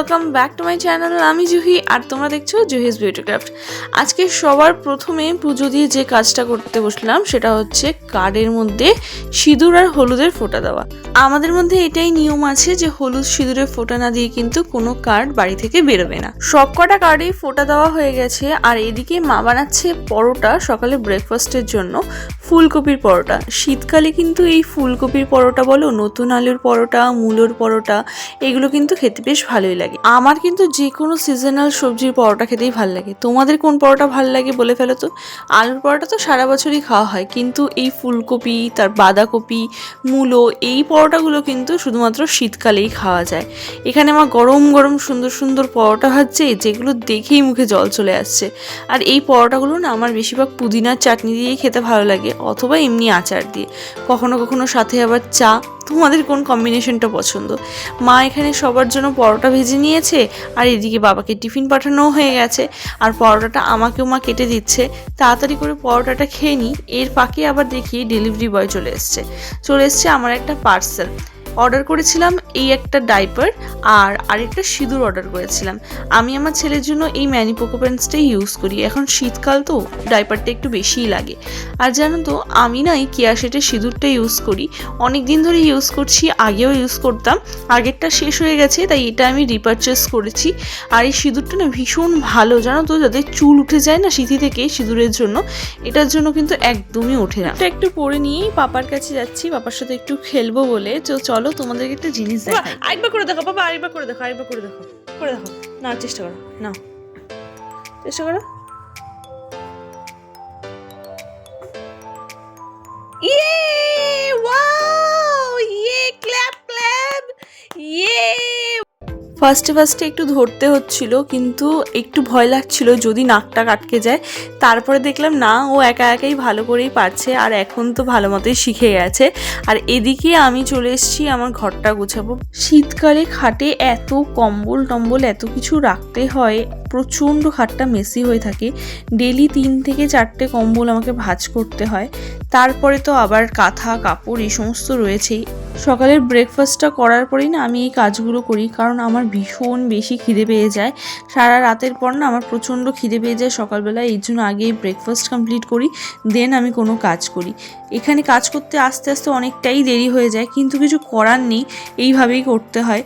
Welcome back to my channel আমি জুহি আর তোমরা দেখছ জুহিস বিউটি ক্রাফট আজকে সবার প্রথমে পুজো দিয়ে যে কাজটা করতে বসলাম, সেটা হচ্ছে কার্ডের মধ্যে সিঁদুর আর হলুদের ফোঁটা দেওয়া। আমাদের মধ্যে এটাই নিয়ম আছে যে হলুদ সিঁদুরের ফোঁটা না দিয়ে কিন্তু কোনো কার্ড বাড়ি থেকে বেরোবে না। সব কটা কার্ডেই ফোঁটা দেওয়া হয়ে গেছে, আর এদিকে মা বানাচ্ছে পরোটা সকালে ব্রেকফাস্টের জন্য, ফুলকপির পরোটা। শীতকালে কিন্তু এই ফুলকপির পরোটা বলো, নতুন আলুর পরোটা, মূলোর পরোটা, এগুলো কিন্তু খেতে বেশ ভালোই লাগে। আমার কিন্তু যে কোনো সিজনাল সবজির পরোটা খেতেই ভালো লাগে। তোমাদের কোন পরোটা ভালো লাগে বলে ফেলো তো? আলুর পরোটা তো সারা বছরই খাওয়া হয়, কিন্তু এই ফুলকপি, তার বাঁধাকপি, মূলো, এই পরোটাগুলো কিন্তু শুধুমাত্র শীতকালেই খাওয়া যায়। এখানে আমার গরম গরম, সুন্দর সুন্দর পরোটা ভাজছে, যেগুলো দেখেই মুখে জল চলে আসছে। আর এই পরোটাগুলো না আমার বেশিরভাগ পুদিনার চাটনি দিয়েই খেতে ভালো লাগে, অথবা এমনি আচার দিয়ে। কখনো কখনো সাথে আবার চা তোমাদের কোন কম্বিনেশনটা পছন্দ? মা এখানে সবার জন্য পরোটা ভেজে নিয়েছে, আর এদিকে বাবাকে টিফিন পাঠানো হয়ে গেছে। আর পরোটাটা আমাকেও মা কেটে দিচ্ছে। তাড়াতাড়ি করে পরোটাটা খেয়ে নিই এর ফাঁকে আবার দেখি ডেলিভারি বয় চলে এসছে। চলে এসছে আমার একটা পার্সেল অর্ডার করেছিলাম এই একটা ডাইপার আর আরেকটা সিঁদুর অর্ডার করেছিলাম। আমি আমার ছেলের জন্য এই ম্যানিপোকো প্যান্টসটাই ইউজ করি। এখন শীতকাল তো, ডাইপারটা একটু বেশিই লাগে। আর জানো তো, আমি না এই কেয়া শেটের সিঁদুরটা ইউজ করি। অনেক দিন ধরে ইউজ করছি, আগেও ইউজ করতাম। আগেরটা শেষ হয়ে গেছে, তাই এটা আমি রিপারচেস করেছি। আর এই সিঁদুরটা না ভীষণ ভালো, জানো তো যাদের চুল উঠে যায় না সিঁথি থেকে সিঁদুরের জন্য। এটার জন্য কিন্তু একদমই ওঠে না। এটা একটু পরে নিয়েই পাপার কাছে যাচ্ছি, পাপার সাথে একটু খেলব বলে। তো চলো তোমাদেরকে একটা জিনিস দেখাই। আরেকবার করে দেখো বাবা আরেকবার করে দেখো আরেকবার করে দেখো করে দেখো না চেষ্টা করো না চেষ্টা করো। ইয়ে ওয়াও ইয়ে ক্ল্যাপ ক্ল্যাপ ইয়ে। ফার্স্টে ফার্স্টে একটু ধরতে হচ্ছিল, কিন্তু একটু ভয় লাগছিল যদি নাকটা কাটকে যায়। তারপরে দেখলাম, না, ও একা একাই ভালো করেই পারছে আর এখন তো ভালো মতোই শিখে গেছে। আর এদিকে আমি চলে এসেছি, আমার ঘরটা গোছাবো। শীতকালে খাটে এত কম্বল টম্বল এত কিছু রাখতে হয়, প্রচণ্ড খাটটা মেসি হয়ে থাকে। ডেলি তিন থেকে চারটে কম্বল আমাকে ভাঁজ করতে হয়। তারপরে তো আবার কাঁথা, কাপড় এই সমস্ত রয়েছেই। সকালের ব্রেকফাস্টটা করার পরেই না আমি এই কাজগুলো করি কারণ আমার ভীষণ বেশি খিদে পেয়ে যায়। সারা রাতের পর না আমার প্রচণ্ড খিদে পেয়ে যায় সকালবেলা এই জন্য আগে ব্রেকফাস্ট কমপ্লিট করি দেন আমি কোনো কাজ করি। এখানে কাজ করতে আস্তে আস্তে অনেকটাই দেরি হয়ে যায় কিন্তু কিছু করার নেই এইভাবেই করতে হয়।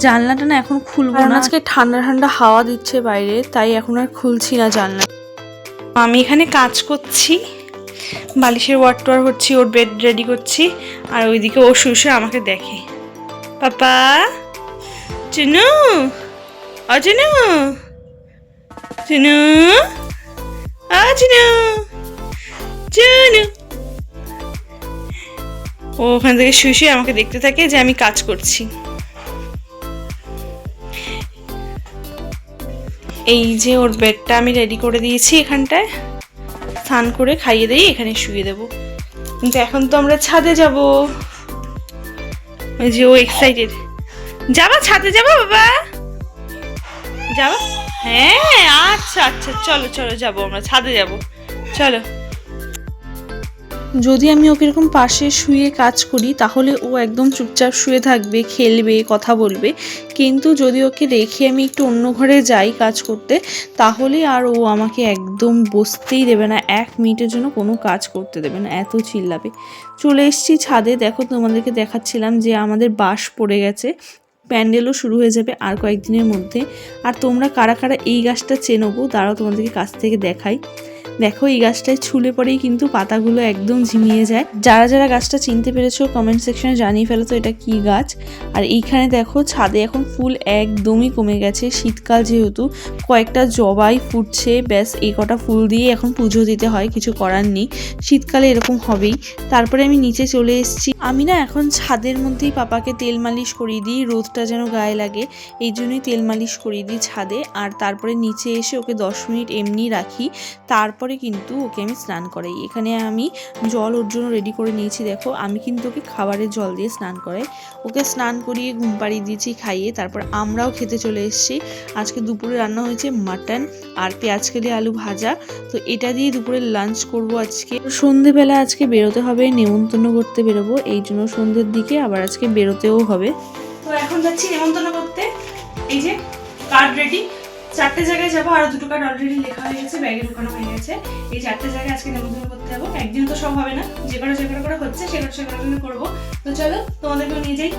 জানলাটা না এখন খুলবো না। আজকে ঠান্ডা ঠান্ডা হাওয়া দিচ্ছে বাইরে তাই এখন আর খুলছি না জানলা। আমি এখানে কাজ করছি। বালিশের ওয়ার টোয়ার হচ্ছি ওর বেড রেডি করছি, আর ওইদিকে ও শুয়ে আমাকে দেখে। পাপা? চিনু? অ, চিনু? চিনু? আ চিনু? ও ওখান থেকে শুয়ে আমাকে দেখতে থাকে যে আমি কাজ করছি। এই যে ওর বেডটা আমি রেডি করে দিয়েছি এখানটায়। স্নান করে খাইয়ে দিয়ে এখানে শুয়ে দেবো। কিন্তু এখন তো আমরা ছাদে যাব। ওই যে ও এক্সাইটেড যাবা ছাদে যাবা বাবা? যাবা? হ্যাঁ আচ্ছা আচ্ছা চলো চলো, যাব আমরা, ছাদে যাব। চলো। যদি আমি ওকে এরকম পাশে শুয়ে কাজ করি, তাহলে ও একদম চুপচাপ শুয়ে থাকবে, খেলবে, কথা বলবে। কিন্তু যদি ওকে রেখে আমি একটু অন্য ঘরে যাই কাজ করতে, তাহলে আর ও আমাকে একদম বসতেই দেবে না। এক মিনিটের জন্য কোনো কাজ করতে দেবে না। এত চিল্লাবে। চলে এসছি ছাদে। দেখো, তোমাদেরকে দেখাচ্ছিলাম যে আমাদের বাঁশ পড়ে গেছে। প্যান্ডেলও শুরু হয়ে যাবে আর কয়েকদিনের মধ্যে। আর তোমরা কারা কারা এই গাছটা চেনবো দাঁড়াও, তোমাদেরকে কাছ থেকে দেখাই। দেখো, এই গাছটায় ছুলে পরেই কিন্তু পাতাগুলো একদম ঝিমিয়ে যায়। যারা যারা গাছটা চিনতে পেরেছ কমেন্ট সেকশনে জানিয়ে ফেলো তো এটা কি গাছ। আর এইখানে দেখো, ছাদে এখন ফুল একদমই কমে গেছে। শীতকাল যেহেতু, কয়েকটা জবাই ফুটছে, ব্যাস এই কটা ফুল দিয়ে এখন পুজো দিতে হয়, কিছু করার নেই। শীতকালে এরকম হবেই। তারপরে আমি নিচে চলে এসেছি। আমি না এখন ছাদের মধ্যেই পাপাকে তেল মালিশ করিয়ে দিই, রোদটা যেন গায়ে লাগে, এই জন্যই তেল মালিশ করিয়ে দিই ছাদে। আর তারপরে নিচে এসে ওকে দশ মিনিট এমনি রাখি। তারপরে কিন্তু ওকে আমি স্নান করাই। এখানে আমি জল ওর জন্য রেডি করে নিয়েছি, দেখো। আমি কিন্তু ওকে খাবারের জল দিয়ে স্নান করাই। ওকে স্নান করিয়ে ঘুম পাড়িয়ে দিয়েছি, খাইয়ে তারপর আমরাও খেতে চলে এসেছি। আজকে দুপুরে রান্না হয়েছে মাটন আর পেঁয়াজ কেলি আলু ভাজা। তো এটা দিয়ে দুপুরে লাঞ্চ করব আজকে। সন্ধেবেলা আজকে বেরোতে হবে, নেমন্তন্ন করতে বেরোবো। এই জন্য সন্ধ্যের দিকে আবার আজকে বেরোতেও হবে। তো এখন যাচ্ছি নেমন্তন্ন করতে। এই যে কার্ড রেডি চারটে জায়গায় যাব, আর দুটো কার্ড অলরেডি লেখা হয়ে গেছে, ব্যাগে ঢোকানো হয়ে গেছে। এই চারটে জায়গায় আজকে নেমন্তন্ন করতে যাব। একদিন তো সব হবে না, যে কটা যে করে হচ্ছে, সে সে কটা করে করব। তো চলো, তোমাদেরকেও নিয়ে যাই।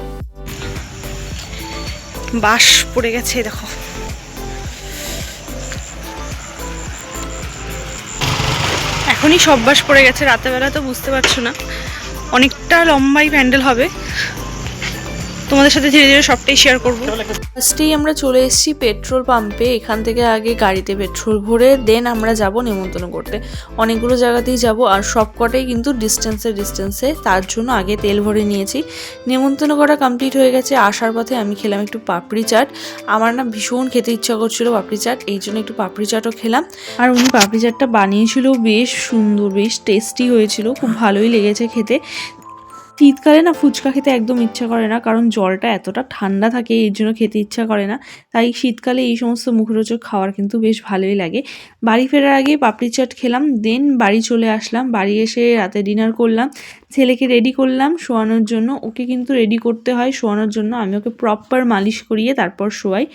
বাস পড়ে গেছে, দেখো। এখনই সব বাস পড়ে গেছে রাতেবেলা তো বুঝতে পারছ না। অনেকটা লম্বাই প্যান্ডেল হবে। তোমাদের সাথে ধীরে ধীরে সবটাই শেয়ার করব। ফার্স্টেই আমরা চলে এসেছি পেট্রোল পাম্পে এখান থেকে আগে গাড়িতে পেট্রোল ভরে দেন আমরা যাব নেমন্তন্ন করতে। অনেকগুলো জায়গাতেই যাব আর সব কটাই কিন্তু ডিস্টেন্সে ডিস্টেন্সে তার জন্য আগে তেল ভরে নিয়েছি। নেমন্তন্ন করা কমপ্লিট হয়ে গেছে। আসার পথে আমি খেলাম একটু পাপড়ি চাট। আমার না ভীষণ খেতে ইচ্ছা করছিল পাপড়ি চাট, এই জন্য একটু পাপড়ি চাটও খেলাম। আর উনি পাপড়ি চাটটা বানিয়েছিল, বেশ সুন্দর, বেশ টেস্টি হয়েছিল। খুব ভালোই লেগেছে খেতে। শীতকালে না ফুচকা খেতে একদম ইচ্ছা করে না, কারণ জলটা এতটা ঠান্ডা থাকে, এর জন্য খেতে ইচ্ছা করে না। তাই শীতকালে এই সমস্ত মুখরোচক খাওয়ার কিন্তু বেশ ভালোই লাগে। বাড়ি ফেরার আগে পাপড়ি চাট খেলাম, দেন বাড়ি চলে আসলাম। বাড়ি এসে রাতে ডিনার করলাম, ছেলেকে রেডি করলাম শোয়ানোর জন্য। ওকে কিন্তু রেডি করতে হয় শোয়ানোর জন্য। আমি ওকে প্রপার মালিশ করিয়ে তারপর শোয়াই।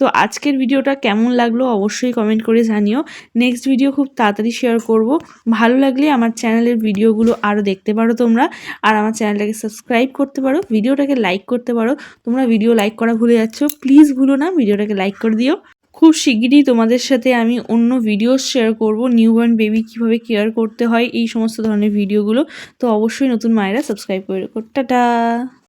তো আজকের ভিডিওটা কেমন লাগল অবশ্যই কমেন্ট করে জানিও। নেক্সট ভিডিও খুব তাড়াতাড়ি শেয়ার করব। ভালো লাগলে আমার চ্যানেলের ভিডিওগুলো আরও দেখতে পারো তোমরা। আর আমার চ্যানেলটাকে সাবস্ক্রাইব করতে পারো ভিডিওটাকে লাইক করতে পারো। তোমরা ভিডিও লাইক করা ভুলে যাচ্ছ প্লিজ ভুলো না ভিডিওটাকে লাইক করে দিও। খুব শিগগিরই তোমাদের সাথে আমি অন্য ভিডিও শেয়ার করব নিউবর্ন বেবি কীভাবে কেয়ার করতে হয়, এই সমস্ত ধরনের ভিডিওগুলো তো অবশ্যই নতুন মায়েরা সাবস্ক্রাইব করে টাটা!